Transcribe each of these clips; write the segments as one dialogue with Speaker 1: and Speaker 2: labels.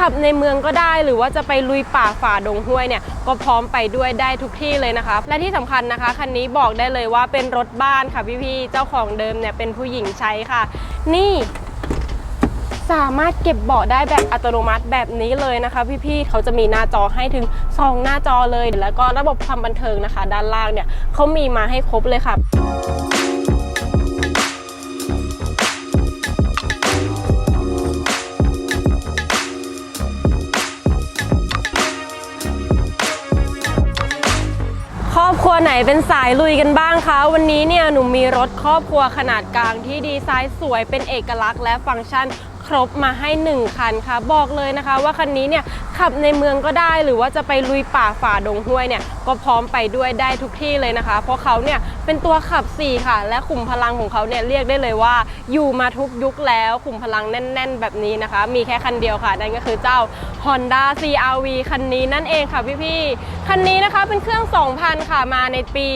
Speaker 1: ขับในเมืองก็ได้ หรือว่าจะไปลุยป่าฝ่าดงห้วยเนี่ยก็พร้อมไปด้วยได้ทุกที่เลยนะคะ และที่สำคัญนะคะคันนี้บอกได้เลยว่าเป็นรถบ้านค่ะพี่ๆเจ้าของเดิมเนี่ยเป็นผู้หญิงใช้ค่ะ นี่สามารถเก็บเบาะได้แบบอัตโนมัติแบบนี้เลยนะคะพี่ๆเขาจะมีหน้าจอให้ถึง 2 หน้าจอเลย แล้วก็ระบบความบันเทิงนะคะ ด้านล่างเนี่ยเขามีมาให้ครบเลยค่ะ รัวไหนเป็นสายลุยกันบ้างคะ วันนี้เนี่ยหนูมีรถครอบครัวขนาดกลางที่ดีไซน์สวยเป็นเอกลักษณ์และฟังก์ชัน ครบมาให้ 1 คันค่ะ บอกเลยนะคะ ว่าคันนี้เนี่ยขับในเมืองก็ได้หรือว่าจะไปลุยป่าฝ่าดงห้วยเนี่ยก็พร้อมไปด้วยได้ทุกที่เลยนะคะ เพราะเขาเนี่ยเป็นตัวขับ 4 ค่ะ และขุมพลังของเขาเนี่ยเรียกได้เลยว่า อยู่มาทุกยุคแล้วขุมพลังแน่น ๆ แบบนี้นะคะ มีแค่คันเดียวค่ะ นั่นก็คือเจ้า Honda CRV คันนี้นั่นเองค่ะพี่ๆคันนี้นะคะเป็นเครื่อง 2,000 ค่ะมาในปี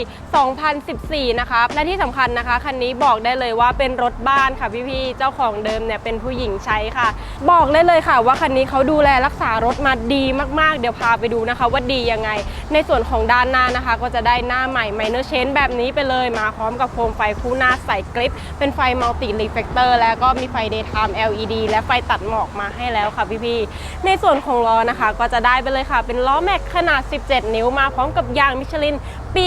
Speaker 1: 2014 นะคะและที่สำคัญนะคะคันนี้บอกได้เลยว่าเป็นรถบ้านค่ะพี่ๆเจ้าของเดิมเนี่ยเป็นผู้หญิงใช้ค่ะ บอกได้เลยค่ะ ว่าคันนี้เขาดูแลรักษารถมาดีมากๆ เดี๋ยวพาไปดูนะคะ ว่าดียังไง ในส่วนของด้านหน้านะคะ ก็จะได้หน้าใหม่ไมเนอร์เชนแบบนี้ไปเลยมาพร้อมกับโคมไฟคู่หน้าใส่กริปเป็นไฟมัลติรีเฟกเตอร์แล้วก็มีไฟ daytime LED และไฟตัดหมอกมาให้แล้วค่ะพี่ๆในส่วนของล้อนะคะ ก็จะได้ไปเลยค่ะ เป็นล้อแม็กขนาด 17 นิ้วมาพร้อมกับยางมิชลิน ปี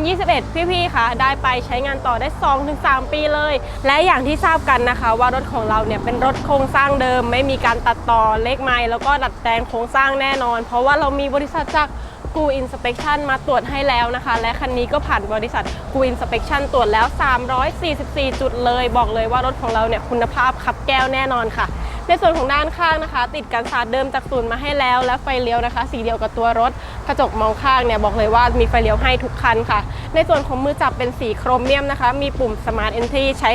Speaker 1: 2021 พี่ๆคะได้ไปใช้งานต่อได้ 2-3 ปีเลย และอย่างที่ทราบกันนะคะ ว่ารถของเราเนี่ยเป็นรถโครงสร้างเดิม ไม่มีการตัดต่อเลขไม้แล้วก็ดัดแปลงโครงสร้างแน่นอน เพราะว่าเรามีบริษัทจากกูอินสเป t ชันมาตรวจให้แล้วนะคะ และคันนี้ก็ผ่านบริษัทกูอินสเป t ชันตรวจแล้ว 344 จุดเลย บอกเลยว่ารถของเราเนี่ยคุณภาพขับแก้วแน่นอนค่ะ ในส่วนของด้านข้างนะคะ ติดกันสาดเดิมจากศูนย์มาให้แล้ว และไฟเลี้ยวนะคะ สีเดียวกับตัวรถกระจกมองข้างเนี่ยบอกเลยว่ามีไฟเลี้ยวให้ทุกคันค่ะ ในส่วนของมือจับเป็นสีโครเมียมนะคะ มีปุ่ม Smart Entry ใช้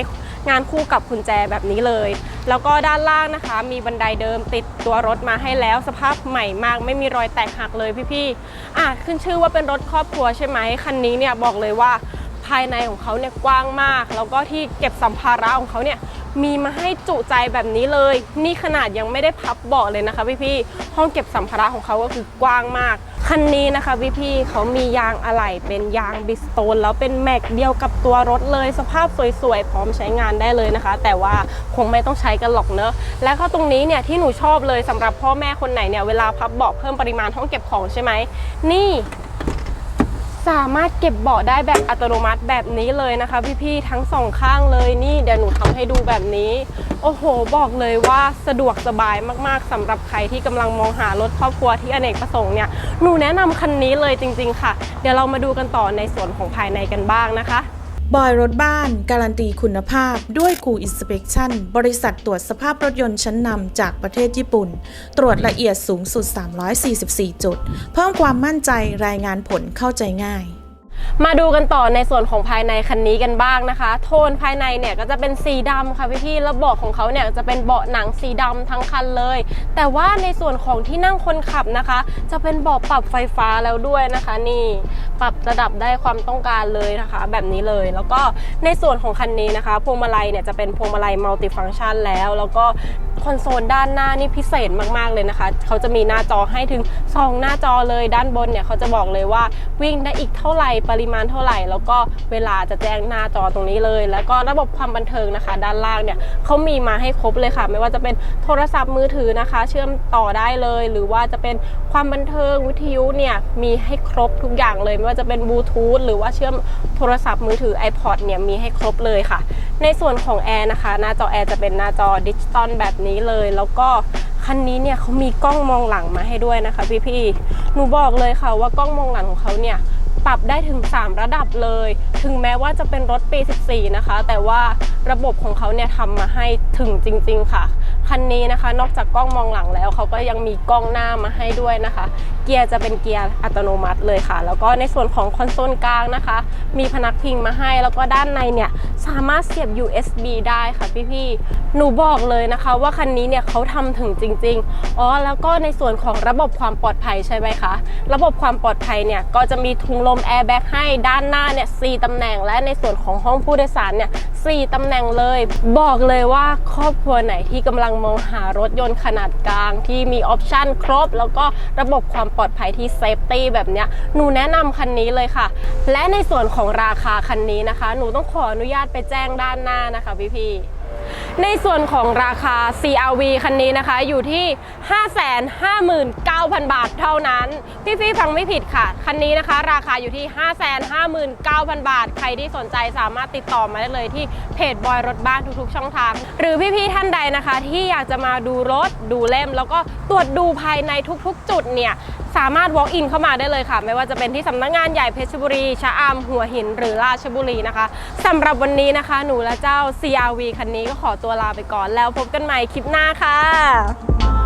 Speaker 1: งานคู่กับกุญแจแบบนี้เลย แล้วก็ด้านล่างนะคะ มีบันไดเดิมติดตัวรถมาให้แล้วสภาพใหม่มาก ไม่มีรอยแตกหักเลยพี่ๆอะขึ้นชื่อว่าเป็นรถครอบครัวใช่ไหมคันนี้เนี่ยบอกเลยว่าภายในของเขาเนี่ยกว้างมาก แล้วก็ที่เก็บสัมภาระของเขาเนี่ย มีมาให้จุใจแบบนี้เลย นี่ขนาดยังไม่ได้พับเบาะเลยนะคะพี่ๆห้องเก็บสัมภาระของเขาก็คือกว้างมาก คันนี้นะคะพี่ๆเขามียางอะไหล่เป็นยางบิสโตนแล้วเป็นแม็กเดียวกับตัวรถเลย สภาพสวยๆ พร้อมใช้งานได้เลยนะคะ แต่ว่าคงไม่ต้องใช้กันหรอกเนอะและก็ตรงนี้เนี่ยที่หนูชอบเลยสำหรับพ่อแม่คนไหนเนี่ยเวลาพับเบาะเพิ่มปริมาณห้องเก็บของใช่ไหมนี่สามารถเก็บเบาะได้แบบอัตโนมัติแบบนี้เลยนะคะ พี่ๆทั้งสองข้างเลยนี่เดี๋ยวหนู ให้ดูแบบนี้ โอ้โห บอกเลยว่าสะดวกสบายมากๆสำหรับใครที่กำลังมองหารถครอบครัวที่อเนกประสงค์เนี่ยหนูแนะนำคันนี้เลยจริง ๆ ค่ะ เดี๋ยวเรามาดูกันต่อในส่วนของภายในกันบ้างนะคะ
Speaker 2: บอยรถบ้าน การันตีคุณภาพด้วยกูอินสเป t ชันบริษัทตรวจสภาพรถยนต์ชั้นนำจากประเทศญี่ปุ่น ตรวจละเอียดสูงสุด 344 จุด เพิ่มความมั่นใจรายงานผลเข้าใจง่าย
Speaker 1: มาดูกันต่อในส่วนของภายในคันนี้กันบ้างนะคะ โทนภายในเนี่ยก็จะเป็นสีดำค่ะพี่ๆแล้วเบาะของเขาเนี่ยจะเป็นเบาะหนังสีดำทั้งคันเลย แต่ว่าในส่วนของที่นั่งคนขับนะคะ จะเป็นเบาะปรับไฟฟ้าแล้วด้วยนะคะ นี่ปรับระดับได้ความต้องการเลยนะคะ แบบนี้เลยแล้วก็ในส่วนของคันนี้นะคะพวงมาลัยเนี่ยจะเป็นพวงมาลัยมัลติฟังก์ชันแล้ว แล้วก็คอนโซลด้านหน้านี่พิเศษมากๆเลยนะคะ เขาจะมีหน้าจอให้ถึง 2 หน้าจอเลยด้านบนเนี่ยเขาจะบอกเลยว่าวิ่งได้อีกเท่าไหร่ปริมาณเท่าไหร่ แล้วก็เวลาจะแจ้งหน้าจอตรงนี้เลย แล้วก็ระบบความบันเทิงนะคะ ด้านล่างเนี่ยเขามีมาให้ครบเลยค่ะ ไม่ว่าจะเป็นโทรศัพท์มือถือนะคะ เชื่อมต่อได้เลย หรือว่าจะเป็นความบันเทิงวิทยุเนี่ยมีให้ครบทุกอย่างเลย ไม่ว่าจะเป็นบลูทูธหรือว่าเชื่อมโทรศัพท์มือถือ iPod เนี่ยมีให้ครบเลยค่ะ ในส่วนของแอร์นะคะ หน้าจอแอร์จะเป็นหน้าจอดิจิตอลแบบนี้เลย แล้วก็คันนี้เนี่ยเขามีกล้องมองหลังมาให้ด้วยนะคะพี่ๆหนูบอกเลยค่ะว่ากล้องมองหลังของเขาเนี่ย ปรับได้ถึง 3 ระดับเลย ถึงแม้ว่าจะเป็นรถปี 14 นะคะ แต่ว่า ระบบของเขาเนี่ยทำมาให้ถึงจริง ๆ ค่ะ คันนี้นะคะ นอกจากกล้องมองหลังแล้วเขาก็ยังมีกล้องหน้ามาให้ด้วยนะคะ เกียร์จะเป็นเกียร์อัตโนมัติเลยค่ะ แล้วก็ในส่วนของคอนโซลกลางนะคะ มีพนักพิงมาให้ แล้วก็ด้านในเนี่ยสามารถเสียบ USB ได้ค่ะพี่ๆหนูบอกเลยนะคะว่าคันนี้เนี่ยเขาทำถึงจริง ๆ อ๋อ แล้วก็ในส่วนของระบบความปลอดภัยใช่ไหมคะ ระบบความปลอดภัยเนี่ยก็จะมีถุงลมแอร์แบ็กให้ด้านหน้าเนี่ย4ตำแหน่ง และในส่วนของห้องผู้โดยสารเนี่ย4ตำแหน่งเลย บอกเลยว่าครอบครัวไหนที่กำลังมองหารถยนต์ขนาดกลางที่มีออปชั่นครบ แล้วก็ระบบความปลอดภัยที่เซฟตี้แบบเนี้ยหนูแนะนำคันนี้เลยค่ะ และในส่วนของราคาคันนี้นะคะ หนูต้องขออนุญาตไปแจ้งด้านหน้านะคะพี่ๆ ในส่วนของราคา CRV คันนี้นะคะอยู่ที่ 559,000 บาทเท่านั้น พี่ๆฟังไม่ผิดค่ะ คันนี้นะคะ ราคาอยู่ที่ 559,000 บาท ใครที่สนใจสามารถติดต่อมาได้เลยที่เพจบอยรถบ้านทุกๆ ช่องทาง หรือพี่ๆท่านใดนะคะ ที่อยากจะมาดูรถดูเล่ม แล้วก็ตรวจดูภายในทุกๆ จุดเนี่ย สามารถ walk in เข้ามาได้เลยค่ะ ไม่ว่าจะเป็นที่สำนักงานใหญ่เพชรบุรี ชะอำหัวหิน หรือราชบุรีนะคะสำหรับวันนี้นะคะ หนูและเจ้า CRV คันนี้ก็ขอตัวลาไปก่อนแล้วพบกันใหม่คลิปหน้าค่ะ